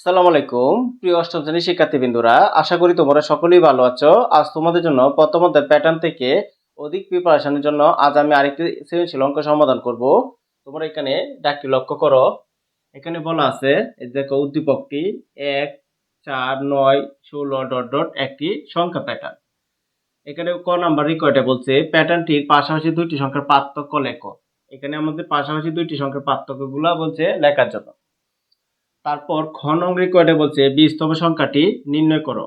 আসসালামু আলাইকুম, প্রিয় অষ্টম শ্রেণির শিক্ষার্থীবৃন্দুরা, আশা করি তোমরা সকলেই ভালো আছো। আজ তোমাদের জন্য প্রথম প্যাটার্ন থেকে অধিক প্রিপারেশনের জন্য আজ আমি আরেকটি সৃজনশীল অঙ্ক সমাধান করব। তোমরা এখানে ডাকটি লক্ষ্য করো। এখানে বলা আছে দেখো উদ্দীপকটি এক, চার, নয়, ষোলো ডট ডট একটি সংখ্যা প্যাটার্ন এখানে ক নাম্বার রিকোয়ার্ডে বলছে প্যাটার্নটির পাশাপাশি দুইটি সংখ্যার পার্থক্য লেখো। এখানে আমাদের পাশাপাশি দুইটি সংখ্যার পার্থক্যগুলো বলছে লেখার জন্য। তারপর খ নং রেকর্ডে বলছে? বিশতম সংখ্যাটি নির্ণয় করো।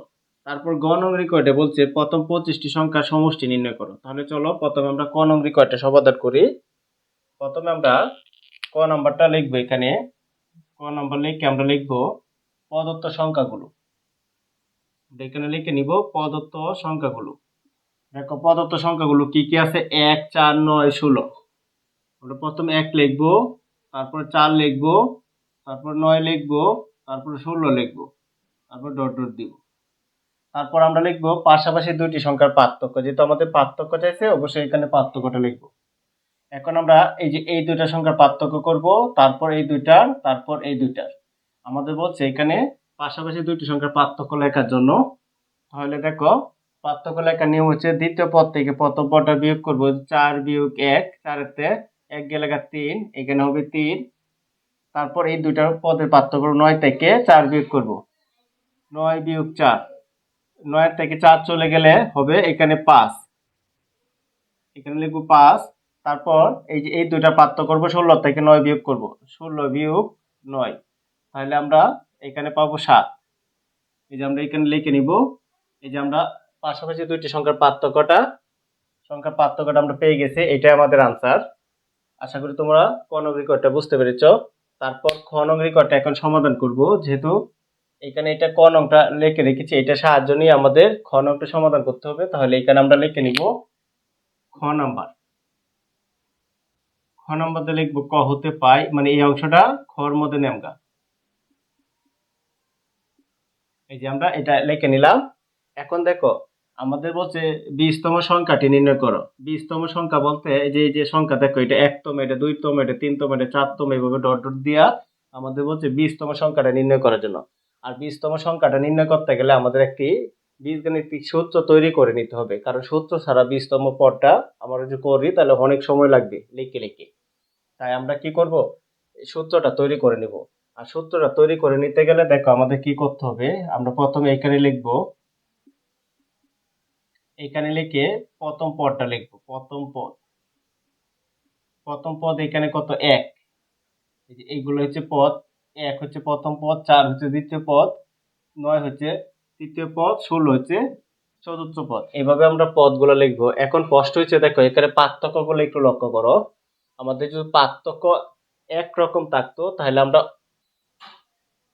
তারপর গ নং রেকর্ডে বলছে? প্রথম পঁচিশটি সংখ্যার সমষ্টি নির্ণয় করো। তাহলে চলো প্রথমে আমরা ক নং রেকর্ডটা সমাধান করি। প্রথমে আমরা ক নাম্বারটা লিখব এখানে। ক নাম্বার লিখে আমরা লিখব প্রদত্ত সংখ্যাগুলো। এখানে লিখে নিব প্রদত্ত সংখ্যাগুলো। দেখো প্রদত্ত সংখ্যাগুলো কি কি আছে? এক, চার, নয়, ষোলো। আমরা প্রথমে এক লিখব, তারপর চার লিখব তারপর নয় লিখব, তারপর ষোলো লিখব, তারপর ডট ডট দিব। তারপর আমরা লিখব পাশাপাশি দুইটি সংখ্যার পার্থক্য। যেহেতু আমাদের পার্থক্য চাইছে, অবশ্যই এখানে পার্থক্যটা লিখব। এখন আমরা এই যে এই দুইটা সংখ্যার পার্থক্য করব, তারপর এই দুইটার, তারপর এই দুইটার। আমাদের বলছে এখানে পাশাপাশি দুইটি সংখ্যার পার্থক্য লেখার জন্য। তাহলে দেখো, পার্থক্য লেখার নিয়ম হচ্ছে দ্বিতীয় পদ থেকে প্রথম পদটা বিয়োগ করব, চার বিয়োগ এক চারেতে এক গেলে তিন, এখানে হবে তিন। তারপর এই দুইটা পদের পার্থক্য নয় থেকে চার বিয়োগ করব। নয় বিয়োগ চার। নয় থেকে চার চলে গেলে হবে এখানে পাঁচ। এখানে লিখব পাঁচ। তারপর এই যে এই দুইটা পার্থক্য করব, ষোলো থেকে নয় বিয়োগ করব। ষোলো বিয়োগ নয়। তাহলে আমরা এখানে পাবো সাত। এই যে আমরা এখানে লিখে নিব। এই যে আমরা পাশাপাশি দুইটি সংখ্যার পার্থক্যটা সংখ্যার পার্থক্যটা আমরা পেয়ে গেছি। এটাই আমাদের আনসার আশা করি তোমরা কোন রেকর্ডটা বুঝতে পেরেছ। তারপর খ নং রেকর্ডটা এখন সমাধান করব, যেহেতু এখানে এটা ক নংটা লিখে রেখেছি, এটা সাহায্য নিয়ে আমাদের খ নংটা সমাধান করতে হবে, তাহলে এখানে আমরা লিখে নিব খ নাম্বার। খ নাম্বারতে লিখব ক হতে পাই মানে এই অংশটা খর মধ্যে নেমগা এই যে আমরা এটা লিখে নিলাম। এখন দেখো আমাদের বলছে বিশতম সংখ্যাটি নির্ণয় করো। বিশতম সংখ্যা বলতে যে যে সংখ্যা দেখো, এটা একতম, এটা দুইতম, এটা তিনতম, এটা চারতম, এইভাবে ডট ডট দিয়া আমাদের বলছে বিশতম সংখ্যাটা নির্ণয় করার জন্য। আর বিশতম সংখ্যাটা নির্ণয় করতে গেলে আমাদের একটি বীজগাণিতিক সূত্র তৈরি করে নিতে হবে। কারণ সূত্র ছাড়া বিশতম পদটা আমরা যদি করি, তাহলে অনেক সময় লাগবে লিখে লিখে। তাই আমরা কি করব? সূত্রটা তৈরি করে নিব। আর সূত্রটা তৈরি করে নিতে গেলে দেখো আমাদের কি করতে হবে? আমরা প্রথমে এখানে লিখব এখানে লিখে প্রথম পদটা লিখব। প্রথম পদ। প্রথম পদ এখানে কত? এক। এইগুলো হচ্ছে পদ। এক হচ্ছে প্রথম পদ, চার হচ্ছে দ্বিতীয় পদ, নয় হচ্ছে তৃতীয় পদ, ষোলো হচ্ছে চতুর্থ পদ। এইভাবে আমরা পদগুলো লিখব। এখন স্পষ্ট হচ্ছে, দেখো, এখানে পার্থক্যগুলো একটু লক্ষ্য করো। আমাদের যদি পার্থক্য একরকম থাকতো, তাহলে আমরা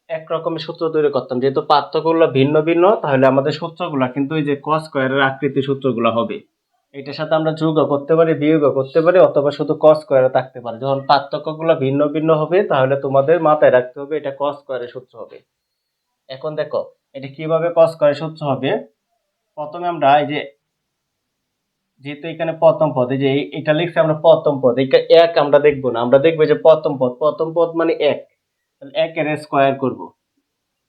এক রকমের সূত্র তৈরি করতাম। যেহেতু পার্থক্যগুলো ভিন্ন ভিন্ন, তাহলে আমাদের সূত্রগুলো কিন্তু এই যে কস স্কোয়ারের আকৃতি সূত্রগুলো হবে। এটার সাথে আমরা যোগও করতে পারি, বিয়োগও করতে পারি, অথবা শুধু কস স্কোয়ারও থাকতে পারে। যখন পার্থক্যগুলো ভিন্ন ভিন্ন হবে, তাহলে তোমাদের মাথায় রাখতে হবে এটা কস স্কোয়ারের সূত্র হবে। এখন দেখো, এটা কীভাবে কস স্কোয়ারের সূত্র হবে? প্রথমে আমরা এই যে, যেহেতু এখানে প্রথম পদ, এই যে এটা লিখছি আমরা প্রথম পদ। এটা এক আমরা দেখব না, আমরা দেখব যে প্রথম পদ। প্রথম পদ মানে এক। তাহলে একের স্কোয়ার করব।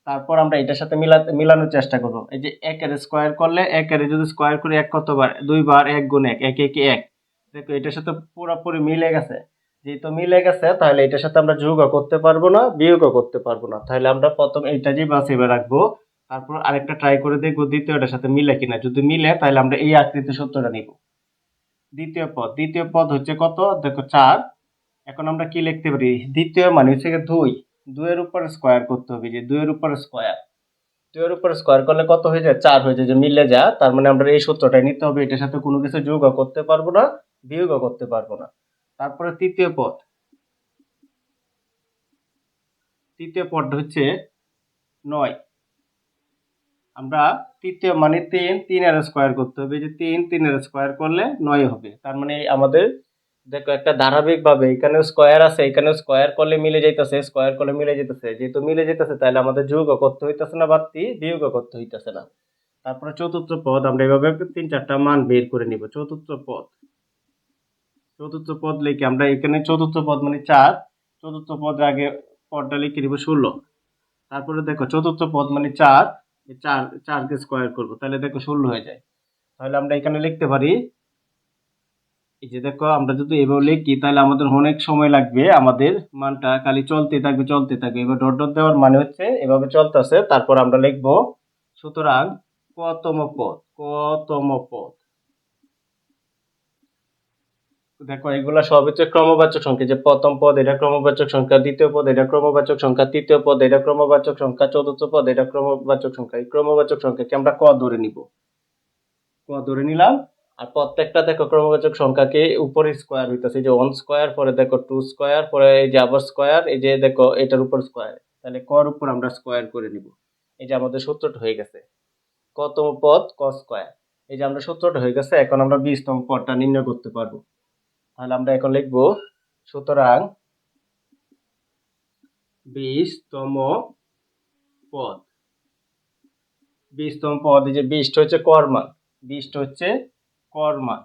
তারপর আমরা এটার সাথে মিলাতে মিলানোর চেষ্টা করব। এই যে এক একের স্কোয়ার করলে এক একের যদি স্কোয়ার করি এক কতবার? দুইবার এক গুণ এক এক, একে, এক। দেখো, এটার সাথে পুরোপুরি মিলে গেছে। যেহেতু মিলে গেছে, তাহলে এটার সাথে আমরা যোগও করতে পারব না বিয়োগও করতে পারব না। তাহলে আমরা প্রথম এইটা যে এবার রাখব, তারপর আরেকটা ট্রাই করে দেখব দ্বিতীয়টার সাথে মিলে কিনা। যদি মিলে, তাহলে আমরা এই আকৃতি সূত্রটা নিব। দ্বিতীয় পদ। দ্বিতীয় পদ হচ্ছে কত? দেখো, চার। এখন আমরা কি লিখতে পারি? দ্বিতীয় মানে হচ্ছে দুই। দুইয়ের উপর স্কোয়ার করতে হবে যে দুয়ের উপর স্কোয়ার দুয়ের উপর স্কোয়ার করলে কত হয়ে যায়? চার হয়ে যায়, যে মিলে যা, তার মানে আমরা এই সূত্রটাই নিতে হবে, এটার সাথে কোনো কিছু যোগও করতে পারব না, বিয়োগও করতে পারব না। তারপরে তৃতীয় পদ। তৃতীয় পদটা হচ্ছে নয়। আমরা তৃতীয় মানে তিন, তিনের স্কোয়ার করতে হবে, যে তিন, তিনের স্কোয়ার করলে নয় হবে। তার মানে আমাদের দেখো, একটা ধারাবাহিক ভাবে এখানেও স্কোয়ার আছে, এখানেও স্কোয়ার করলে মিলে যাইতেছে স্কোয়ার করলে মিলে যেতেছে যেহেতু মিলে যেতেছে তাহলে আমাদের যোগও করতে হইতেছে না, বাড়তি বিয়োগও করতে হইতেছে না। তারপরে চতুর্থ পদ, আমরা এভাবে তিন চারটা মান বের করে নিব। চতুর্থ পদ। চতুর্থ পদ লিখে আমরা এখানে চতুর্থ পদ মানে চার, চতুর্থ পদের আগে পদটা লিখে নিব ষোলো। তারপরে দেখো, চতুর্থ পদ মানে চার চার, চারকে স্কোয়ার করব, তাহলে দেখো ষোলো হয়ে যায়। তাহলে আমরা এখানে লিখতে পারি এই যে দেখো, আমরা যদি এভাবে লিখি, তাহলে আমাদের অনেক সময় লাগবে, আমাদের মানটা খালি চলতে থাকবে চলতে থাকবে। এবার ডট ডট দেওয়ার মানে হচ্ছে এভাবে চলতেছে, তারপর আমরা লিখব, সুতরাং কতম পদ কতম পদ। দেখো, এগুলা সব হচ্ছে ক্রমবাচক সংখ্যা যে প্রথম পদ, এটা ক্রমবাচক সংখ্যা, দ্বিতীয় পদ, এটা ক্রমবাচক সংখ্যা, তৃতীয় পদ, এটা ক্রমবাচক সংখ্যা, চতুর্থ পদ, এটা ক্রমবাচক সংখ্যা। এই ক্রমবাচক সংখ্যাকে আমরা ক ধরে নিব। ক ধরে নিলাম আর প্রত্যেকটা দেখো ক্রমবাচক সংখ্যাকে উপরে স্কোয়ার হইতেছে যে ওয়ান স্কোয়ার পরে দেখো টু স্কোয়ার পরে এই যে আবার স্কোয়ার এই যে দেখো এটার উপর স্কোয়ার তাহলে কর উপর আমরা স্কোয়ার করে নিব। এই যে আমাদের সূত্রটা হয়ে গেছে। কতম পদ? ক স্কোয়ার এই যে আমরা সূত্রটা হয়ে গেছে, এখন আমরা বিশতম পদটা নির্ণয় করতে পারব। তাহলে আমরা এখন লিখব, সুতরাং বিশতম পদ। বিশতম পদ, এই যে বিশটা হচ্ছে কর্মান বিশটা হচ্ছে কর্মান।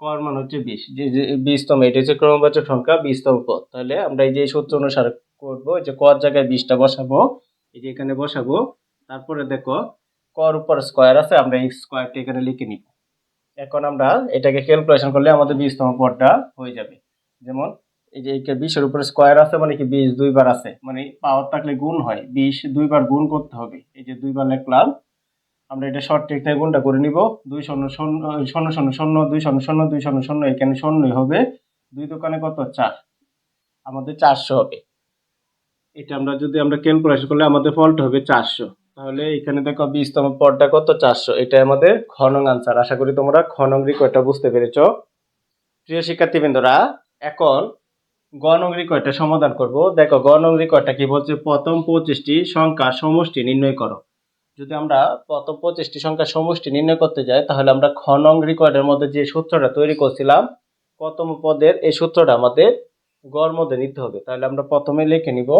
কর্মান হচ্ছে বিশ যে বিশতম এটা হচ্ছে ক্রমবাচক সংখ্যা বিশতম পদ। তাহলে আমরা এই যে সূত্র অনুসারে করব যে কর জায়গায় বিশটা বসাবো, এই যে এখানে বসাবো, তারপরে দেখো কর উপর স্কোয়ার আছে, আমরা এই স্কোয়ারটা এখানে লিখে নিব। এখন আমরা এটাকে ক্যালকুলেশন করলে আমাদের বিশতম পদটা হয়ে যাবে। যেমন এই যে এইটা বিশের উপরে স্কোয়ার আছে মানে কি বিশ দুইবার আছে মানে পাওয়ার থাকলে গুণ হয়। বিশ দুইবার গুণ করতে হবে। এই যে দুইবার লিখলাম আমরা এটা শর্ট টেকটা গুণটা করে নিব। দুই শূন্য শূন্য শূন্য শূন্য শূন্য, দুই শূন্য শূন্য, দুই শূন্য শূন্য, এখানে শূন্যই হবে। দুই দোকানে কত? চার। আমাদের চারশো হবে। এটা আমরা যদি আমরা ক্যালকুলেশন করলে আমাদের ফলটা হবে চারশো। তাহলে এখানে দেখো বিশতম পদটা কত? চারশো। এটা আমাদের খনং আনসার আশা করি তোমরা খনং রিকোয়েটটা বুঝতে পেরেছ। প্রিয় শিক্ষার্থীবৃন্দরা, এখন গণং রিকোয়েটটা সমাধান করব। দেখো গণং রিকোয়েটটা কি বলছে? প্রথম পঁচিশটি সংখ্যা সমষ্টি নির্ণয় করো। যদি আমরা প্রথম পঁচিশটি সংখ্যার সমষ্টি নির্ণয় করতে যাই, তাহলে আমরা খনং রিকোয়েটের মধ্যে যে সূত্রটা তৈরি করছিলাম, প্রথম পদের এই সূত্রটা আমাদের গড় মধ্যে নিতে হবে। তাহলে আমরা প্রথমে লিখে নিব,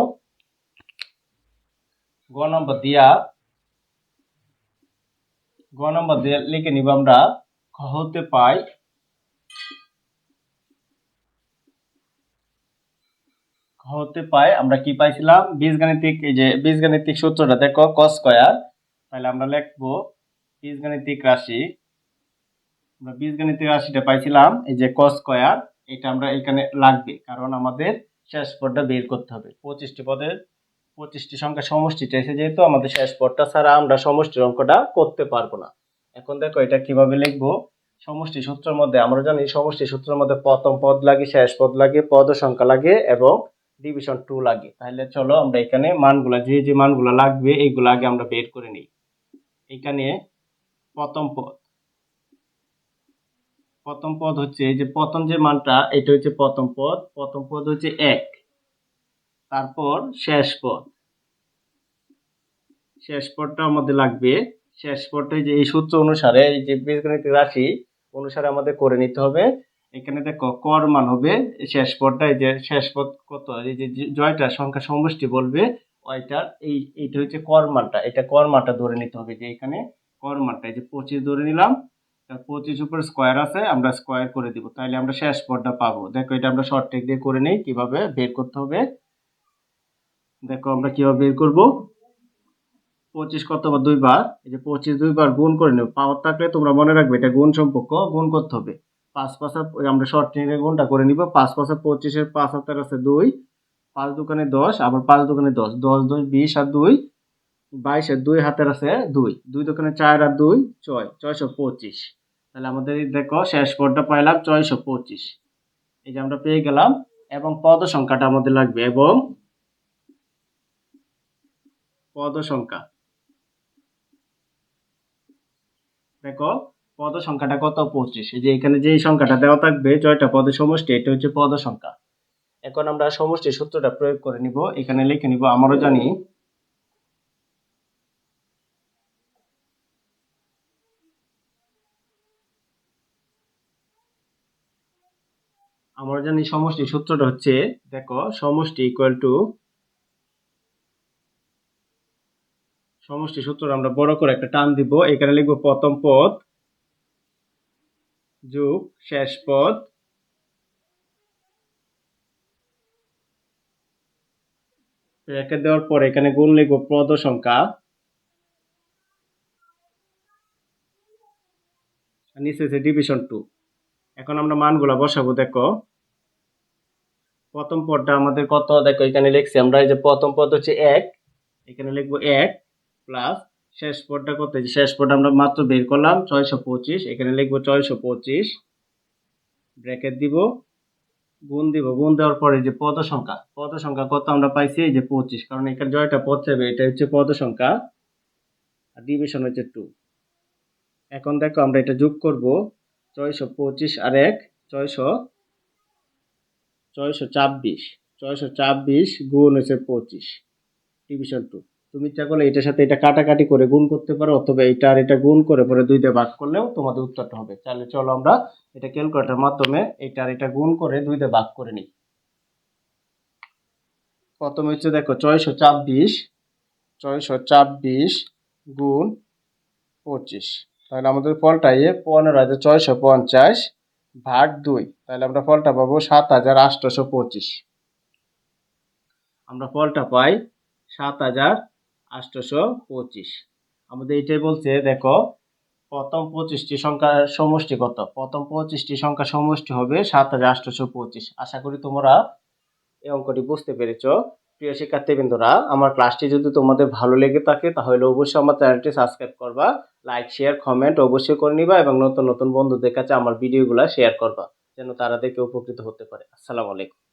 গ নম্বর দিয়া, গ নম্বর দিয়ে লিখে নিব আমরা, খ হতে পাই হতে পাই, আমরা কি পাইছিলাম? বীজগাণিতিক, এই যে বীজগাণিতিক সূত্রটা দেখো, ক স্কয়ার তাহলে আমরা লিখব বীজগাণিতিক রাশি। আমরা বীজগাণিতিক রাশিটা পাইছিলাম, এই যে ক স্কয়ার এটা আমরা এখানে লাগবে, কারণ আমাদের শেষ পদটা বের করতে হবে। পঁচিশটি পদের, পঁচিশটি সংখ্যা সমষ্টিটা এসে যেহেতু আমাদের শেষ পদটা ছাড়া আমরা সমষ্টির অঙ্কটা করতে পারব না। এখন দেখো এটা কীভাবে লিখব? সমষ্টি সূত্রের মধ্যে, আমরা জানি সমষ্টি সূত্রের মধ্যে প্রথম পদ লাগে, শেষ পদ লাগে, পদ সংখ্যা লাগে এবং ডিভিশন টু লাগে। তাহলে চলো আমরা এখানে মানগুলা, যে যে মানগুলো লাগবে এইগুলো আগে আমরা বের করে নিই। এখানে প্রথম পদ। প্রথম পদ হচ্ছে যে প্রথম যে মানটা, এটা হচ্ছে প্রথম পদ। প্রথম পদ হচ্ছে এক। তারপর শেষ পদ। শেষ পদটা আমাদের লাগবে, শেষ পদটা যে এই সূত্র অনুসারে এই যে বীজগণিত রাশি অনুসারে আমাদের করে নিতে হবে। এখানে দেখো, কর মান হবে, শেষ পদটা এই যে শেষ পদ কত? এই যে জয়টা, সংখ্যা সমষ্টি বলবে ওইটার এই, এইটা হচ্ছে কর মানটা এটা কর মানটা ধরে নিতে হবে যে এখানে কর মানটা এই যে পঁচিশ ধরে নিলাম পঁচিশ উপর স্কোয়ার আছে, আমরা স্কোয়ার করে দিব। তাহলে আমরা শেষ পদটা পাবো। দেখো এটা আমরা শর্ট টেক দিয়ে করে নিই, কীভাবে বের করতে হবে? দেখো আমরা কীভাবে বের করব? পঁচিশ কত বা দুইবার এই যে পঁচিশ দুইবার গুণ করে নেব। পাওয়ার থাকলে তোমরা মনে রাখবে এটা গুণ সম্পর্ক, গুণ করতে হবে। পাঁচ পাঁচা আমরা শর্ট ট্রেনের গুণটা করে নিব। পাঁচ পাঁচা পঁচিশের পাঁচ হাতের আছে দুই পাঁচ দোকানে দশ, আবার পাঁচ দোকানে দশ। দশ দশ বিশ আর দুই বাইশের দুই হাতের আছে দুই। দুই দোকানে চার আর দুই, ছয়, ছয়শো পঁচিশ। তাহলে আমাদের দেখো, শেষ পদটা পাইলাম ছয়শো পঁচিশ। এই যে আমরা পেয়ে গেলাম, এবং পদ সংখ্যাটা আমাদের লাগবে, এবং পদ সংখ্যা দেখো পদ সংখ্যাটা কত? পঁচিশ। এই যে এখানে যে সংখ্যাটা দেওয়া থাকবে, ছয়টা পদের সমষ্টি, এটা হচ্ছে পদ সংখ্যা এখন আমরা সমষ্টি সূত্রটা প্রয়োগ করে নিব। এখানে লিখে নিব, আমারও জানি আমরা জানি সমষ্টি সূত্রটা হচ্ছে, দেখো, সমষ্টি ইকুয়াল টু সমষ্টি সূত্র আমরা বড় করে একটা টান দিব। এখানে লিখব প্রথম পদ যোগ শেষ পদ ব্র্যাকেট দেওয়ার পর এখানে গুণ লিখব পদ সংখ্যা নিচে আছে ডিভিশন টু এখন আমরা মানগুলা বসাবো, দেখো। প্রথম পদটা আমাদের কত? দেখো, এখানে লিখছি আমরা এই যে প্রথম পদ হচ্ছে এক, এখানে লিখব এক প্লাস শেষ পদটা কত? শেষ পদ আমরা মাত্র বের করলাম, ছয়শো পঁচিশ, এখানে লিখব ছয়শো পঁচিশ। ব্র্যাকেট দিব। গুণ দিব, গুণ দেওয়ার পরে যে পদ সংখ্যা পদ সংখ্যা কত আমরা পাইছি? এই যে পঁচিশ, কারণ এখানে জয়টা পদ যাবে এটা হচ্ছে পদ সংখ্যা, আর ডিভিশন হচ্ছে টু এখন দেখো আমরা এটা যোগ করব, ছয়শো পঁচিশ আর এক, ছয়শো ছয়শো ছাব্বিশ ছয়শো ছাব্বিশ গুণ হচ্ছে পঁচিশ ডিভিশন টু তুমি ইচ্ছা করলে এটার সাথে এটা কাটাকাটি করে গুণ করতে পারো, অথবা এটা আর এটা গুণ করে পরে দুইটা ভাগ করলেও তোমাদের উত্তরটা হবে। তাহলে চলো আমরা এটা ক্যালকুলেটার মাধ্যমে এটা আর এটা গুণ করে দুইটা ভাগ করে নিই। প্রথমে হচ্ছে দেখো ছয়শো ছাব্বিশ ছয়শো ছাব্বিশ গুণ পঁচিশ। তাহলে আমাদের ফলটা ইয়ে পনেরো হাজার ছয়শো পঞ্চাশ ভাগ দুই। তাহলে আমরা ফলটা পাবো সাত হাজার আটশোশো পঁচিশ। আমরা ফলটা পাই সাত হাজার আটশোশো পঁচিশ। আমাদের এটাই বলছে, দেখো, প্রথম পঁচিশটি সংখ্যার সমষ্টি কত? প্রথম পঁচিশটি সংখ্যা সমষ্টি হবে সাত হাজার আটশোশো পঁচিশ। আশা করি তোমরা এই অঙ্কটি বুঝতে পেরেছ। প্রিয় শিক্ষার্থীবৃন্দরা, আমার ক্লাসটি যদি তোমাদের ভালো লেগে থাকে, তাহলে অবশ্যই আমার চ্যানেলটি সাবস্ক্রাইব করবা, লাইক, শেয়ার, কমেন্ট অবশ্যই করে নিবা এবং নতুন নতুন বন্ধুদের কাছে আমার ভিডিওগুলো শেয়ার করবা, যেন তারা দেখে উপকৃত হতে পারে। আসসালামু আলাইকুম।